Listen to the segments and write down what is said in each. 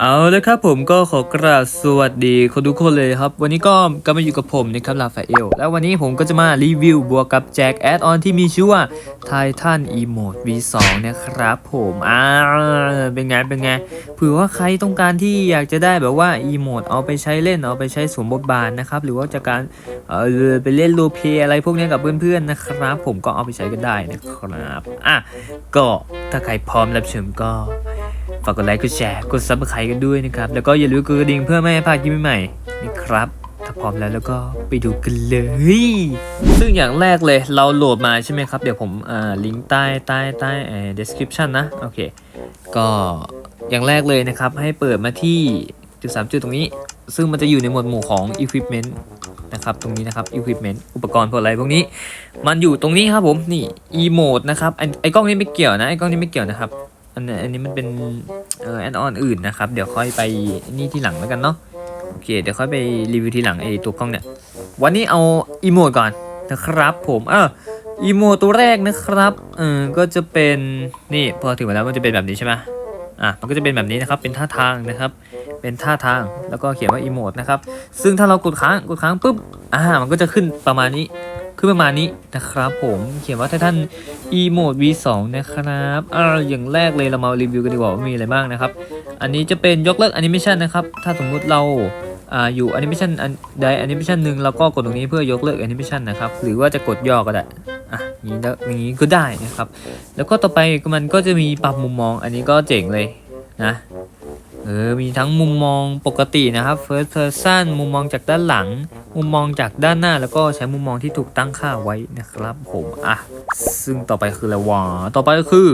เอาลยครับผมก็ขอกราบสวัสดีคนทุกคนเลยครับ วันนี้ก็กลับมาอยู่กับผมนะครับลาฟาเอล แล้ววันนี้ผมก็จะมารีวิวบวกกับแจกแอดออนที่มีชื่อว่า Titan Emote V2 นะครับผมอ่าเป็นไงเป็นไงเผื่อว่าใครต้องการที่อยากจะได้แบบว่า Emote เอาไปใช้เล่นเอาไปใช้สวมบทบาทนะครับ หรือว่าจะการเออไปเล่นโลเพย์อะไรพวกนี้กับเพื่อนๆนะครับ ผมก็เอาไปใช้กันได้นะครับอะก็ถ้าใครพร้อมรับชมก็ ฝากกดไลค์ กดแชร์ กดซับสไครต์กันด้วยนะครับ แล้วก็อย่าลืมกดกระดิ่งเพื่อไม่ให้พลาดคลิปใหม่ๆนะครับ ถ้าพร้อมแล้วแล้วก็ไปดูกันเลย ซึ่งอย่างแรกเลยเราโหลดมาใช่ไหมครับ เดี๋ยวผมอ่าลิงก์ใต้ใต้ใต้เอ่อ description นะ โอเค ก็อย่างแรกเลยนะครับ ให้เปิดมาที่จุดสามจุดตรงนี้ ซึ่งมันจะอยู่ในหมวดหมู่ของ equipment นะครับตรงนี้นะครับ equipment อุปกรณ์พวกอะไรพวกนี้ มันอยู่ตรงนี้ครับผม นี่ emote นะครับไอ้ไอ้กล้องนี้ไม่เกี่ยวนะ ไอ้กล้องนี้ไม่เกี่ยวนะครับ อันนี้อันนี้มันเป็นเออแอดออนอื่นนะครับ เดี๋ยวค่อยไปนี่ที่หลังแล้วกันเนาะโอเคเดี๋ยวค่อยไปรีวิวทีหลังไอ้ตัวกล้องเนี่ยวันนี้เอาอีโมดก่อนนะครับผมเอออีโมดตัวแรกนะครับเออก็จะเป็นนี่พอถึงมาแล้วมันจะเป็นแบบนี้ใช่ไหมอะมันก็จะเป็นแบบนี้นะครับเป็นท่าทางนะครับ เป็นท่าทางแล้วก็เขียนว่าอีโมดนะครับซึ่งถ้าเรากดค้างกดค้างปุ๊บอ่ามันก็จะขึ้นประมาณนี้ ขึ้นประมาณนี้นะครับผมเขียนว่าถ้าท่าน emote v2 นะครับอ่าอย่างแรกเลยเรามารีวิวกันดีกว่าว่ามีอะไรบ้างนะครับ อันนี้จะเป็นยกเลิกแอนิเมชันนะครับ ถ้าสมมุติเราอ่าอยู่แอนิเมชันใดแอนิเมชันหนึ่งเราก็กดตรงนี้เพื่อยกเลิกแอนิเมชันนะครับ หรือว่าจะกดย่อก็ได้อะนี้แล้วนี้ก็ได้นะครับ แล้วก็ต่อไปมันก็จะมีปรับมุมมอง อันนี้ก็เจ๋งเลยนะ เออ มีทั้งมุมมองปกตินะครับ first person มุมมองจากด้านหลัง มุมมองจากด้านหน้าแล้วก็ใช้มุมมองที่ถูกตั้งค่าไว้นะครับผมอะ ซึ่งต่อไปคืออะไรวะต่อไปก็คือ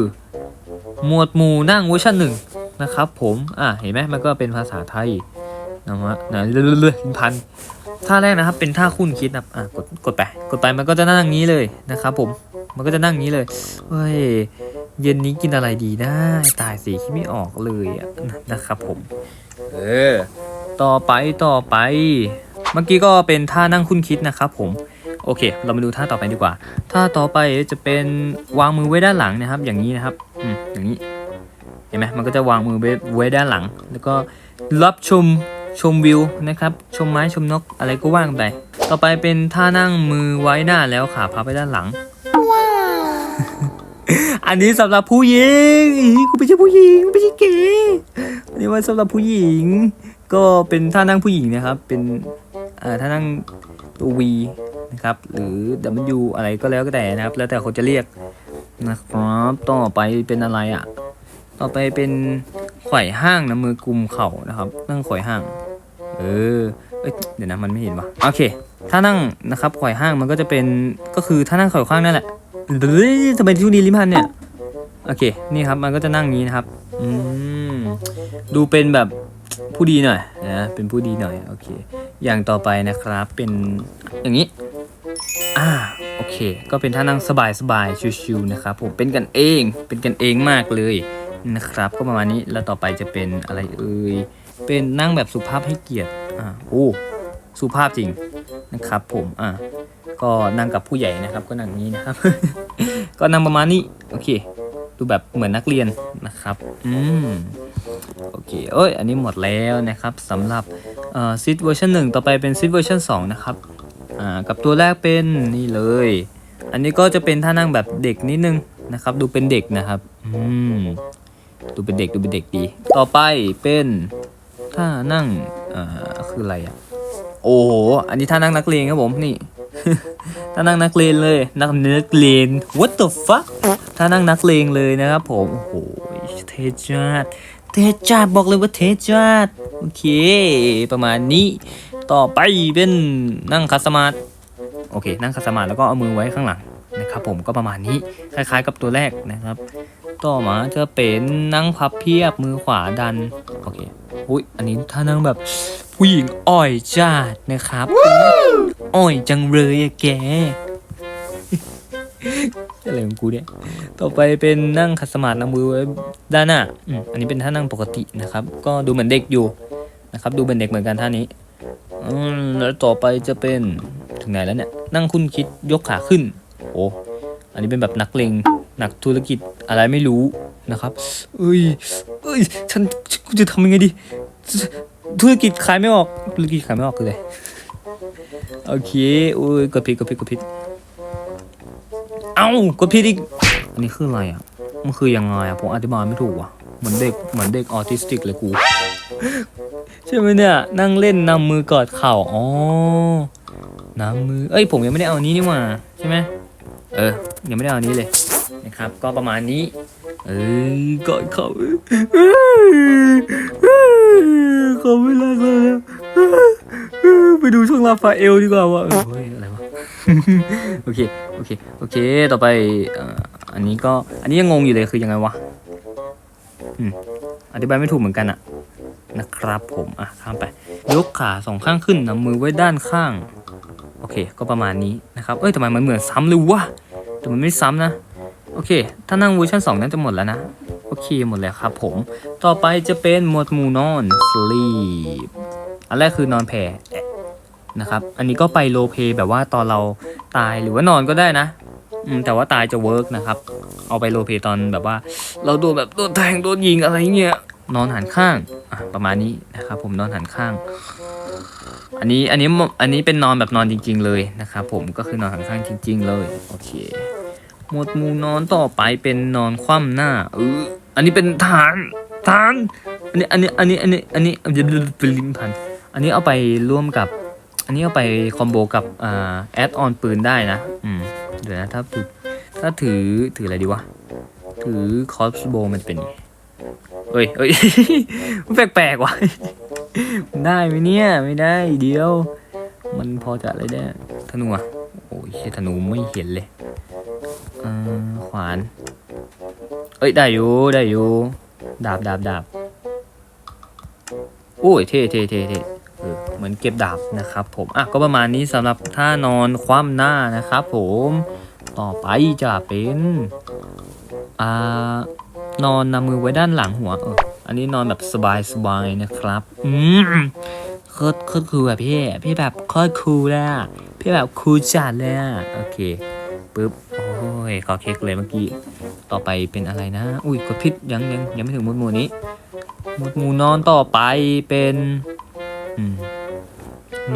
หมวดหมู่นั่งเวอร์ชันหนึ่งนะครับผมอะเห็นไหมมันก็เป็นภาษาไทยนะฮะนะเรื่อยๆพันท่าแรกนะครับ เป็นท่าคุ้นคิดนะอะกดกดไป กดไปมันก็จะนั่งอย่างนี้เลยนะครับผมมันก็จะนั่งอย่างนี้เลยเฮ้ย เย็นนี้กินอะไรดีนะ ตายสีคิดไม่ออกเลยอะนะครับผม เออ ต่อไปต่อไป เมื่อกี้ก็เป็นท่านั่งคุ้นคิดนะครับผม โอเค เรามาดูท่าต่อไปดีกว่า ท่าต่อไปจะเป็นวางมือไว้ด้านหลังนะครับ อย่างนี้นะครับ อืม อย่างนี้ เห็นไหมมันก็จะวางมือไว้ไว้ด้านหลัง แล้วก็รับชมชมวิวนะครับ ชมไม้ชมนกอะไรก็ว่างไป ต่อไปเป็นท่านั่งมือไว้หน้าแล้วขาพับไปด้านหลัง อันนี้สำหรับผู้หญิงกูไม่ใช่ผู้หญิงไม่ใช่เกย์อันนี้ว่าสำหรับผู้หญิง ก็เป็นท่านั่งผู้หญิงนะครับ เป็นท่านั่งตัว V นะครับ หรือ W อะไรก็แล้วก็แต่นะครับ แล้วแต่คนจะเรียกนะครับต่อไปเป็นอะไรอะ ต่อไปเป็นไขว่ห้างนะมือกลุ่มเข่านะครับ นั่งไขว่ห้าง เออเดี๋ยวนะมันไม่เห็นวะโอเค ถ้านั่งนะครับไขว่ห้างมันก็จะเป็นก็คือถ้านั่งไขว่ห้างนั่นแหละ ทำไมทุกดีลิมพันเนี่ย โอเค นี่ครับ มันก็จะนั่งงนี้นะครับ อืม ดูเป็นแบบผู้ดีหน่อยนะ เป็นผู้ดีหน่อย โอเค อย่างต่อไปนะครับ เป็นอย่างนี้ อ่า โอเค ก็เป็นท่านั่งสบายๆชิวๆนะครับ ผม เป็นกันเอง เป็นกันเองมากเลยนะครับ ก็ประมาณนี้ แล้วต่อไปจะเป็นอะไรเอ่ย เป็นนั่งแบบสุภาพให้เกียรติ อ่า โอ้ สุภาพจริงนะครับผม อ่า ก็นั่งกับผู้ใหญ่นะครับ ก็นั่งนี้นะครับ ก็นั่งประมาณนี้โอเค ดูแบบเหมือนนักเรียนนะครับอืมโอเคเอ้ยอันนี้หมดแล้วนะครับสำหรับเอ่อซิทเวอร์ชันหนึ่งต่อไปเป็นซิทเวอร์ชันสองนะครับอ่ากับตัวแรกเป็นนี่เลย อันนี้ก็จะเป็นท่านั่งแบบเด็กนิดนึงนะครับ ดูเป็นเด็กนะครับอืมดูเป็นเด็กดูเป็นเด็กดี ต่อไปเป็นท่านั่งอ่าคืออะไรอะโอ้โห อันนี้ท่านั่งนักเรียนครับผมนี่ ท่านั่งนักเลงเลย นักนักเลง what the fuck ท่านั่งนักเลงเลยนะครับผม โอ้โหเทจัดเทจัดบอกเลยว่าเทจัดโอเค ประมาณนี้ ต่อไปเป็นนั่งคัสมาร์ทโอเค นั่งคัสมาร์ทแล้วก็เอามือไว้ข้างหลังนะครับผมก็ประมาณนี้คล้ายๆกับตัวแรกนะครับ ต่อมาจะเป็นนั่งพับเพียบมือขวาดันโอเคอุ้ยอันนี้ท่านั่งแบบผู้หญิงอ่อยจัดนะครับ อ่อยจังเลยอะแก อะไรของกูเนี่ย ต่อไปเป็นนั่งขัดสมาธินำมือไว้ด้านหน้าอืมอันนี้เป็นท่านั่งปกตินะครับ ก็ดูเหมือนเด็กอยู่นะครับ ดูเป็นเด็กเหมือนกันท่านี้อืมแล้วต่อไปจะเป็นถึงไหนแล้วเนี่ย นั่งคุ้นคิดยกขาขึ้น โอ้อันนี้เป็นแบบนักเลงนักธุรกิจอะไรไม่รู้นะครับเอ้ยเอ้ยฉันกูกูจะทำยังไงดี ธุรกิจขายไม่ออก ธุรกิจขายไม่ออกเลย โอเคอุ้ยกดผิดกดผิดกดผิดเอ้ากดผิดอีกอันนี้คืออะไรอะมันคือยังไงอะผมอธิบายไม่ถูกว่ะเหมือนเด็กเหมือนเด็กออทิสติกเลยกูใช่ไหมเนี่ยนั่งเล่นนำมือกอดเข่าอ๋อนำมือเอ้ยผมยังไม่ได้เอานี้นี่หว่าใช่ไหมเออยังไม่ได้เอานี้เลยนะครับ ก็ประมาณนี้ เอ้ยกอดเข่าขอเวลาเลย ไปดูช่องลาฟาเอลดีกว่าว่ะเออเฮ้ยอะไรวะ โอเค โอเค โอเค ต่อไปเอ่ออันนี้ก็ อันนี้ยังงงอยู่เลยคือยังไงวะอืมอธิบายไม่ถูกเหมือนกันอะนะครับผม อะ ข้ามไป ยกขาสองข้างขึ้นนำมือไว้ด้านข้าง โอเค ก็ประมาณนี้นะครับ เอ้ยทำไมมันเหมือนซ้ำเลยวะ แต่มันไม่ซ้ำนะ โอเค ถ้านั่งเวอร์ชัน2น่าจะหมดแล้วนะ โอเค หมดแล้วครับผม ต่อไปจะเป็นหมวดหมู่นอน sleep อันแรกคือนอนแผ่นะครับ อันนี้ก็ไปโลเพแบบว่าตอนเราตายหรือว่านอนก็ได้นะอืมแต่ว่าตายจะเวิร์กนะครับ เอาไปโลเพตอนแบบว่า เราโดนแบบโดนแทงโดนยิงอะไรเงี้ย นอนหันข้างประมาณนี้นะครับ ผมนอนหันข้าง อันนี้อันนี้อันนี้เป็นนอนแบบนอนจริง ๆ เลยนะครับ ผมก็คือนอนหันข้างจริง ๆ เลยโอเค หมวดมูนอนต่อไปเป็นนอนคว่ำหน้าเอออันนี้เป็นฐานฐาน อันนี้อันนี้อันนี้อันนี้อันนี้อันนี้เป็นลิ้นพัน อันนี้เอาไปร่วมกับ อันนี้เอาไปคอมโบกับแอดออนปืนได้นะ อืม เดี๋ยวนะถ้าถือถ้าถือถืออะไรดีวะ ถือคอสโบมันเป็นเอ้ยเอ้ยมันแปลกๆว่ะ ได้ไหมเนี่ย ไม่ได้เดียว มันพอจะอะไรได้ ธนูอะ โอ้ยธนูไม่เห็นเลยอขวาน เอ้ยได้อยู่ได้อยู่ ดาบดาบดาบโอ้ยเท่เท่เท่เท่ เหมือนเก็บดาบนะครับผมอะก็ประมาณนี้สำหรับท่านอนคว่ำหน้านะครับผมต่อไปจะเป็นอ่านอนนำมือไว้ด้านหลังหัวเอออันนี้นอนแบบสบายสบายๆนะครับอืมโคตรโคตรคูลอะพี่ พี่แบบโคตรคูลเลยอะพี่แบบคูลจัดเลยอะโอเคปึ๊บโอ้ยขอเค้กเลยเมื่อกี้ ต่อไปเป็นอะไรนะ อุ้ยกดผิดยังยังยังไม่ถึงมวดหมูนี้มวดหมูนอนต่อไปเป็น อืม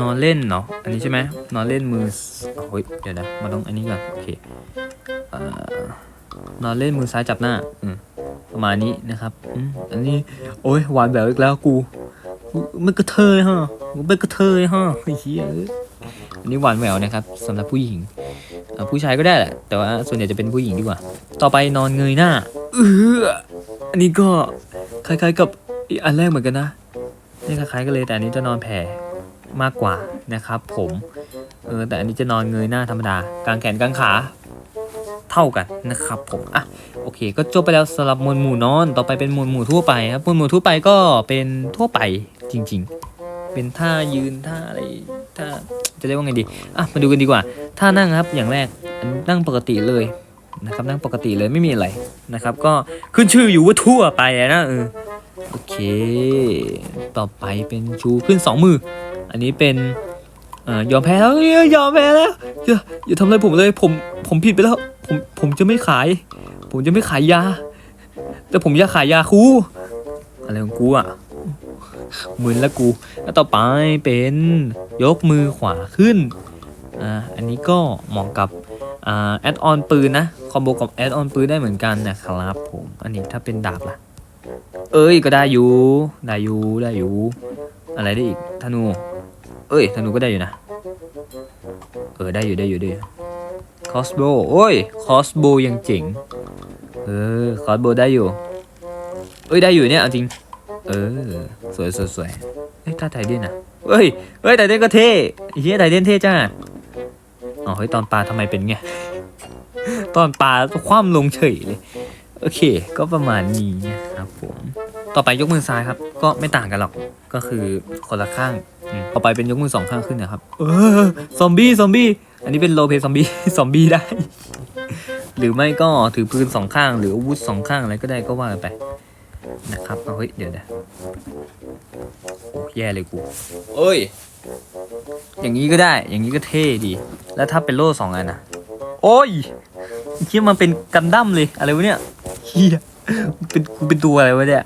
นอนเล่นเนาะอันนี้ใช่ไหมนอนเล่นมือโอ้ยเดี๋ยวนะมาต้องอันนี้ก่อนโอเคอ่อนอนเล่นมือซ้ายจับหน้าอืประมาณนี้นะครับอันนี้ โอ้ยหวานแบบอีกแล้วกูไม่กระเทยฮะไม่กระเทยฮะไอ้เหี้ยอันนี้หวานแหววนะครับสำหรับผู้หญิงผู้ชายก็ได้แหละ แต่ว่าส่วนใหญ่จะเป็นผู้หญิงดีกว่า ต่อไปนอนเงยหน้าเอออันนี้ก็คล้ายๆกับอันแรกเหมือนกันนะนี่คล้ายๆกันเลยแต่อันนี้จะนอนแผ่ มากกว่านะครับ ผมเออแต่อันนี้จะนอนเงยหน้าธรรมดากางแขนกางขาเท่ากันนะครับ ผมอะโอเค ก็จบไปแล้วสำหรับมวดหมู่นอน ต่อไปเป็นมวดหมู่ทั่วไปครับมวดหมู่ทั่วไปก็เป็นทั่วไปจริง ๆ เป็นท่ายืนท่าอะไรท่าจะเรียกว่าไงดีอะมาดูกันดีกว่าท่านั่งครับอย่างแรกนนั่งปกติเลยนะครับนั่งปกติเลยไม่มีอะไรนะครับ ก็ขึ้นชื่ออยู่ว่าทั่วไปนะเออ โอเค ต่อไปเป็นชูขึ้นสองมือ อันนี้เป็นอยอมแพ้แล้วยอมแพ้แล้วอย่าอย่าทำอะไรผมเลยผมผมผิดไปแล้ว ผมผมจะไม่ขาย ผมจะไม่ขายยา แต่ผมอยากขายยาคูอะไรของกูอะมึนล้วกู แล้วต่อไปเป็นยกมือขวาขึ้นอ่าอันนี้ก็เหมาะกับอ่าแอดออนปืนนะ คอมโบกับแอดออนปืนได้เหมือนกันนะครับผม อันนี้ถ้าเป็นดาบล่ะ เอ้ยก็ได้อยู่ได้อยู่ได้อยู่ อะไรได้อีกธนู เอ้ยธนูก็ได้อยู่นะ เออได้อยู่ได้อยู่ได้อยู่คอสโบโอ้ยคอสโบยังเจ๋งเออคอสโบได้อยู่ เอ้ยได้อยู่เนี่ยจริง เออสวยสวยสวยเฮ้ยถ้าไทเดนอะเฮ้ยเฮ้ยไทเดนก็เท่เฮียไทเดนเท่จ้าอ๋อเฮ้ยตอนปลาทำไมเป็นไง ตอนปลาคว่ำลงเฉยเลย โอเค ก็ประมาณนี้นะครับผม ต่อไปยกมือซ้ายครับ ก็ไม่ต่างกันหรอก ก็คือคนละข้างอืมต่อไปเป็นยกมือสองข้างขึ้นนะครับ เออ ซอมบี้ ซอมบี้ อันนี้เป็นโลเพซอมบี้ ซอมบี้ได้ หรือไม่ก็ถือปืนสองข้าง หรืออาวุธสองข้างอะไรก็ได้ก็ว่ากันไป นะครับเอาเฮ้ย เดี๋ยวนะโอ้แย่เลยกู เอ้ย อย่างนี้ก็ได้ อย่างนี้ก็เท่ดี แล้วถ้าเป็นโล่สองอันนะโอ้ย คิดมันเป็นกันดั้มเลยอะไรวะเนี่ยเฮียเป็นกูเป็นตัวอะไรวะเนี่ย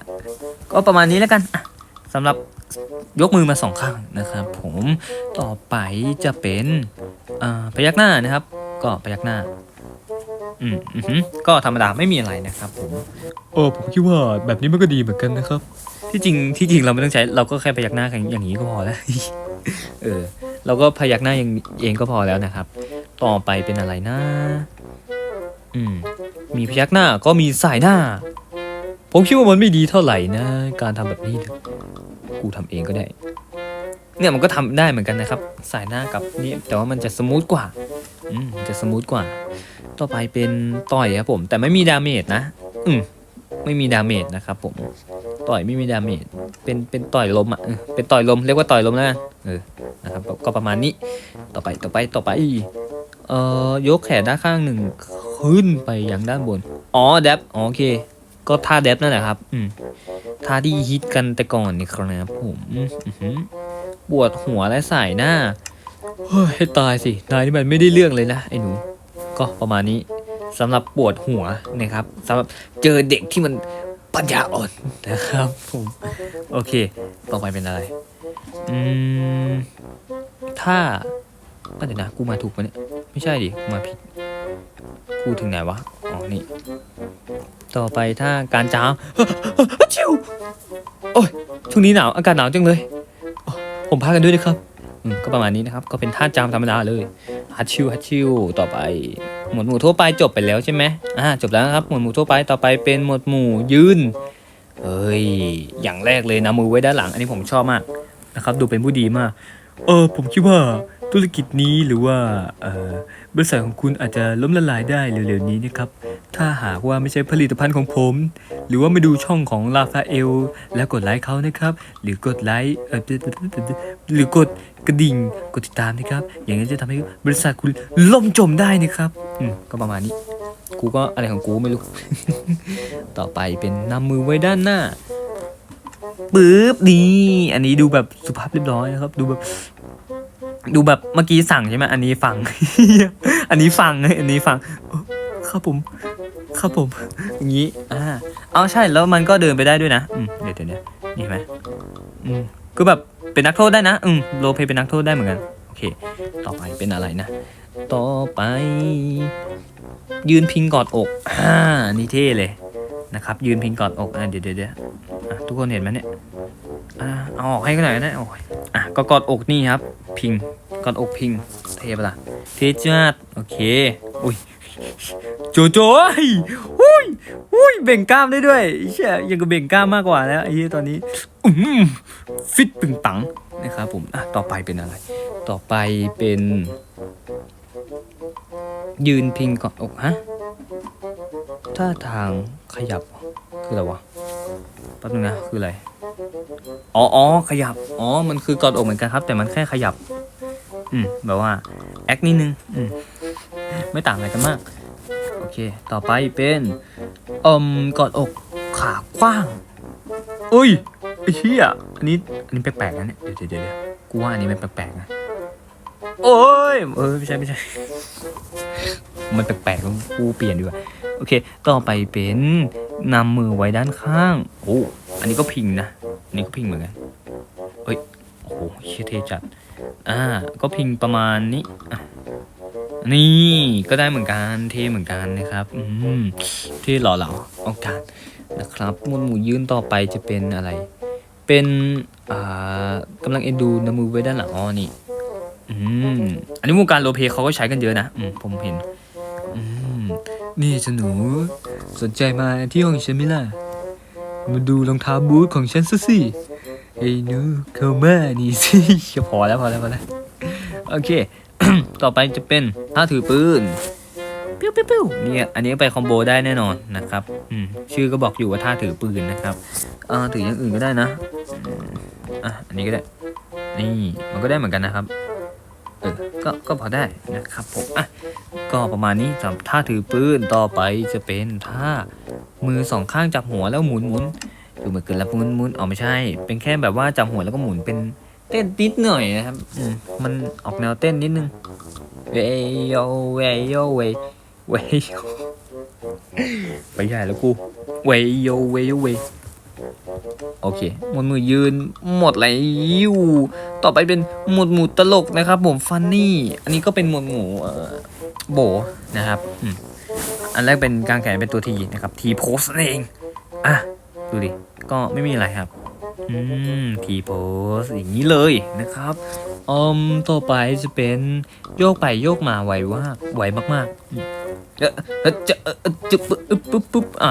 ก็ประมาณนี้แล้วกันอะสำหรับยกมือมาสองข้างนะครับ ผมต่อไปจะเป็นอ่าพยักหน้านะครับ ก็พยักหน้าอืมอือหือก็ธรรมดาไม่มีอะไรนะครับผมโอ้ผมคิดว่าแบบนี้มันก็ดีเหมือนกันนะครับ ที่จริงที่จริงเราไม่ต้องใช้เราก็แค่พยักหน้ากันอย่างนี้ก็พอแล้วเออเราก็พยักหน้าอย่างเองก็พอแล้วนะครับ ต่อไปเป็นอะไรนะ อืม มีพยักหน้าก็มีสายหน้า ผมคิดว่ามันไม่ดีเท่าไหร่นะ การทำแบบนี้นี่ยกูทำเองก็ได้ เนี่ยมันก็ทำได้เหมือนกันนะครับ สายหน้ากับนี่แต่ว่ามันจะสมูทกว่า อืมจะสมูทกว่า ต่อไปเป็นต่อยครับผม แต่ไม่มีดาเมจนะ อืมไม่มีดาเมจนะครับผม ต่อยไม่มีดาเมจ เป็นเป็นต่อยลมอะ เป็นต่อยลมเรียกว่าต่อยลมแล้วกันเออ นะครับ ก็ประมาณนี้ ต่อไปต่อไปต่อไป เอ่อยกแขนด้านข้างหนึ่ง ขึ้นไปอยังด้านบน อ๋อเดฟอ๋อโอเค ก็ท่าเดฟนั่นแหละครับ อืมท่าที่ฮิตกันแต่ก่อนนี่ครับผมอื้อหือปวดหัวและสายหน้า เฮ้ยให้ตายสิ นายนี่มันไม่ได้เรื่องเลยนะไอ้หนู ก็ประมาณนี้สำหรับปวดหัวนะครับสำหรับเจอเด็กที่มันปัญญาอ่อนนะครับผมโอเค ต่อไปเป็นอะไร อืม ถ้าก็เดี๋ยวนะ กูมาถูกปะเนี่ย ไม่ใช่ดิ กูมาผิด กูถึงไหนวะ อ๋อ นี่ ต่อไปถ้าการจามชิวโอ้ย ช่วงนี้หนาว อากาศหนาวจังเลย ผมพากันด้วยนะครับอืมก็ประมาณนี้นะครับ ก็เป็นท่าจามธรรมดาเลยฮัตชิวฮัตชิวต่อไป หมวดหมู่ทั่วไปจบไปแล้วใช่ไหมอ่า จบแล้วครับ หมวดหมู่ทั่วไป ต่อไปเป็นหมวดหมู่ยืนเอ้ย อย่างแรกเลยนะมือไว้ด้านหลัง อันนี้ผมชอบมากนะครับ ดูเป็นผู้ดีมาก เออ ผมคิดว่า ธุรกิจนี้หรือว่าบริษัทของคุณอาจจะล้มละลายได้เร็วๆนี้นะครับ ถ้าหากว่าไม่ใช่ผลิตภัณฑ์ของผม หรือว่ามาดูช่องของลาฟาเอล แล้วกดไลค์เขานะครับ หรือกดไลค์หรือกดกระดิ่งกดติดตามนะครับ อย่างนี้นจะทำให้บริษัทคุณล่มจมได้นะครับอืมก็ประมาณนี้ กูก็อะไรของกูไม่รู้ ต่อไปเป็นนำมือไว้ด้านหน้าปึ๊บนี่อันนี้ดูแบบสุภาพเรียบร้อยนะครับ ดูแบบ ดูแบบเมื่อกี้สั่งใช่ไหมอันนี้ฟัง อันนี้ฟังอันนี้ฟังครับผมครับผมอย่างนี้อ่าเอาใช่แล้วมันก็เดินไปได้ด้วยนะอืมเดี๋ยวเดี๋ยวเดี๋ยวนี่เห็นไหมอืมก็แบบเป็นนักโทษได้นะ อืมโลเพเป็นนักโทษได้เหมือนกันโอเค ต่อไปเป็นอะไรนะ ต่อไป ยืนพิงกอดอกอ่านี่เท่เลยนะครับ ยืนพิงกอดอกอ่าเดี๋ยวเดี๋ยวเดี๋ยวทุกคนเห็นไหมเนี่ย อ่าเอาออกให้กันหน่อยนะโอ้ยอะก็กอดอกนี่ครับ พิงกอดอกพิง เทปะล่ะเทจัดโอเคอุ้ยโจโจ้ฮ้ยอุ้ยอุ้ยเบ่งกล้ามได้ด้วยเชี่ยยังกับเบ่งกล้ามมากกว่าแล้วไอ้ตอนนี้อืมฟิตปึงปังนะครับผมอะต่อไปเป็นอะไร ต่อไปเป็น ยืนพิงกอดอกฮะท่าทางขยับคืออะไรวะ แป๊บนึงนะคืออะไรอ๋ออ๋อขยับอ๋อมันคือกอดอกเหมือนกันครับ แต่มันแค่ขยับ อืมแบบว่าแอคนิดนึงอืมไม่ต่างอะไรกันมากโอเค ต่อไปเป็นอืมกอดอกขากว้างอุ้ยไอ้เชี่ยอันนี้อันนี้แปลกๆนะเนี่ยเดี๋ยวเดี๋ยวกูว่าอันนี้มันแปลกๆนะโอ้ยเออไม่ใช่ไม่ใช่มันแปลกๆกูเปลี่ยนดีกว่าโอเค ต่อไปเป็น นำมือไว้ด้านข้าง โอ้ อันนี้ก็พิงนะ อันนี้ก็พิงเหมือนกัน เฮ้ย โอ้โหเชี่ยเทจัด อ่า ก็พิงประมาณนี้ นี่ก็ได้เหมือนกัน เทเหมือนกันนะครับ อืม เทหล่อเหลาโอกาสนะครับมวดหมู่ยืนต่อไปจะเป็นอะไร เป็น อ่ากำลังเอ็นดูนำมือไว้ด้านหลังอ๋อนี่ อืม อันนี้วงการโรลเพเขาก็ใช้กันเยอะนะ อืม ผมเห็น นี่เจ้าหนู สนใจมาที่ห้องฉันไหมล่ะ มาดูรองเท้าบูทของฉันซะสิไอ้หนูเข้ามานี่สิพอแล้วพอแล้วพอแล้วโอเค ต่อไปจะเป็นท่าถือปืนปิ้วปิ้วปิ้วเนี่ยอันนี้ไปคอมโบได้แน่นอนนะครับอืมชื่อก็บอกอยู่ว่าท่าถือปืนนะครับอ่าถืออย่างอื่นก็ได้นะอะอันนี้ก็ได้ นี่มันก็ได้เหมือนกันนะครับเออก็ก็พอได้นะครับผมอะ ก็ประมาณนี้สำหรับท่าถือปืนต่อไปจะเป็นท่ามือสองข้างจับหัวแล้วหมุนหมุนดูเหมือนเกินแล้วหมุนหมุนอ๋อไม่ใช่ เป็นแค่แบบว่าจับหัวแล้วก็หมุนเป็นเต้นนิดหน่อยนะครับมมันออกแนวเต้นนิดนึงเวยโยเวยโยเวยเวยโยไปใหญ่แล้วกูเวยโยเวยโยเวย โอเค หมวดหมู่ยืนหมดแล้ว ต่อไปเป็นหมวดหมู่ตลกนะครับผมฟันนี่ อันนี้ก็เป็นหมวดหมู่โบนะครับอันแรกเป็นกางแขนเป็นตัวทีนะครับ ทีโพสเอง อะ ดูดิ ก็ไม่มีอะไรครับอืมทีโพสอย่างนี้เลยนะครับอืมต่อไปจะเป็นโยกไปโยกมาไวว่าไวมากๆอืมเออเออจะเออจะปึ๊บปึ๊บปึ๊บปึ๊บอะ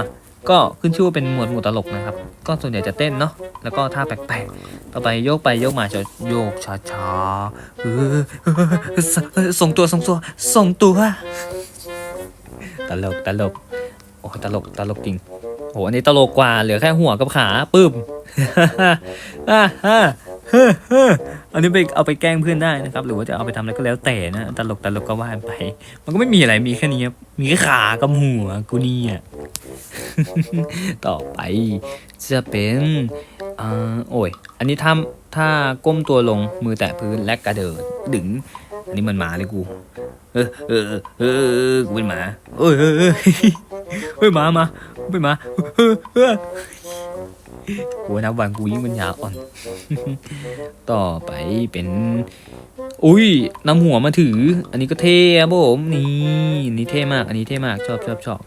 ก็ขึ้นชื่อว่าเป็นหมวดหมู่ตลกนะครับ ก็ส่วนใหญ่จะเต้นเนาะแล้วก็ท่าแปลกๆต่อไปโยกไปโยกมาจะโยกช้าๆส,ส่งตัวส่งตัวส่งตัว ตลกตลกโอ้ตลกตลกจริงโหอันนี้ตลกกว่าเหลือแค่หัวกับขาปึ้มอันนี้ไปเอาไปแกล้งเพื่อนได้นะครับ หรือว่าจะเอาไปทำอะไรก็แล้วแต่นะ ตลกตลกก็ว่าไป มันก็ไม่มีอะไรมีแค่นี้มีแค่ขากับหัวกูนี่ย ต่อไปจะเป็นอ่าโอ้ย อันนี้ถ้าถ้าก้มตัวลงมือแตะพื้นและกระเดิดดึง อันนี้มันหมาเลยกู เออเออเออกูเป็นหมาเอ้ยเอ้ยเฮ้ยหมามาเป็นหมาเออเออกูนับวันกูยิ่งปัญญาอ่อน ต่อไปเป็น อุ้ยนำหัวมาถือ อันนี้ก็เท่อะผมนี่นนี่เท่มาก อันนี้เท่มากชอบชอบชอบ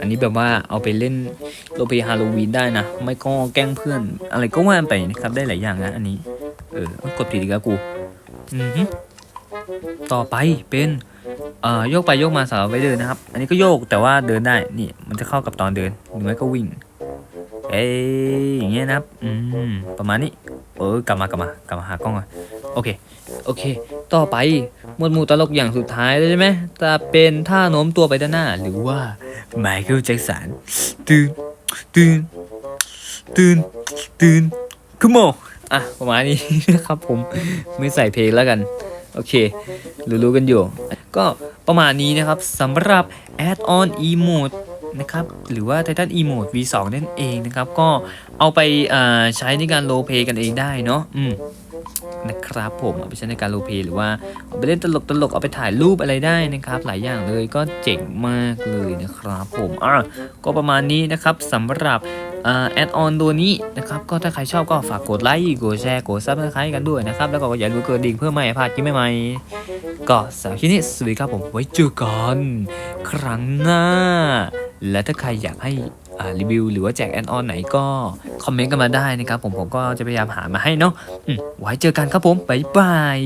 อันนี้แบบว่าเอาไปเล่นโรลเพลย์ฮาโลวีนได้นะ ไม่ก็แกล้งเพื่อน อะไรก็ว่าไปนะครับ ได้หลายอย่างนะอันนี้ เออกดผิดอีกแล้วกู อือฮึต่อไปเป็นเอ่อโยกไปโยกมาสาวไปเดินนะครับ อันนี้ก็โยกแต่ว่าเดินได้ นี่มันจะเข้ากับตอนเดินหรือไม่ก็วิ่ง เอ้ยอย่างเงี้ยนะครับ อืมประมาณนี้ เออกลับมากลับมากลับมาหากล้องก่อนโอเค โอเค ต่อไปหมวดหมู่ตลกอย่างสุดท้ายแล้วใช่ไหมจะเป็นท่าโน้มตัวไปด้านหน้า หรือว่าไมเคิลแจ็คสันตื่นตื่นตื่นตื่นคุโมอะประมาณนี้นะครับผมไม่ใส่เพลงแล้วกันโอเค รู้ๆกันอยู่ ก็ประมาณนี้นะครับสำหรับ Add-on Emote นะครับ หรือว่า Titan Emote V2 นั่นเองนะครับ ก็เอาไปใช้ในการโรลเพลย์กันเองได้เนาะอืม นะครับผมเอาไปใช้ในการโรลเพลย์หรือว่าเอาไปเล่นตลกตลกเอาไปถ่ายรูปอะไรได้นะครับ หลายอย่างเลยก็เจ๋งมากเลยนะครับผมอะก็ประมาณนี้นะครับสำหรับแอดออนตัวนี้นะครับก็ถ้าใครชอบก็ฝากกดไลค์กดแชร์กดซับสไครต์กันด้วยนะครับ แล้วก็อย่าลืมกดดิ่งเพื่อไม่ให้พลาดคลิปใหม่ๆก็สำหรับคลิปนี้สวัสดีครับผมไว้เจอกันครั้งหน้า และถ้าใครอยากให้ รีวิวหรือว่าแจกแอดออนไหนก็คอมเมนต์กันมาได้นะครับผมผมก็จะพยายามหามาให้เนาะไว้เจอกันครับผมบ๊ายบาย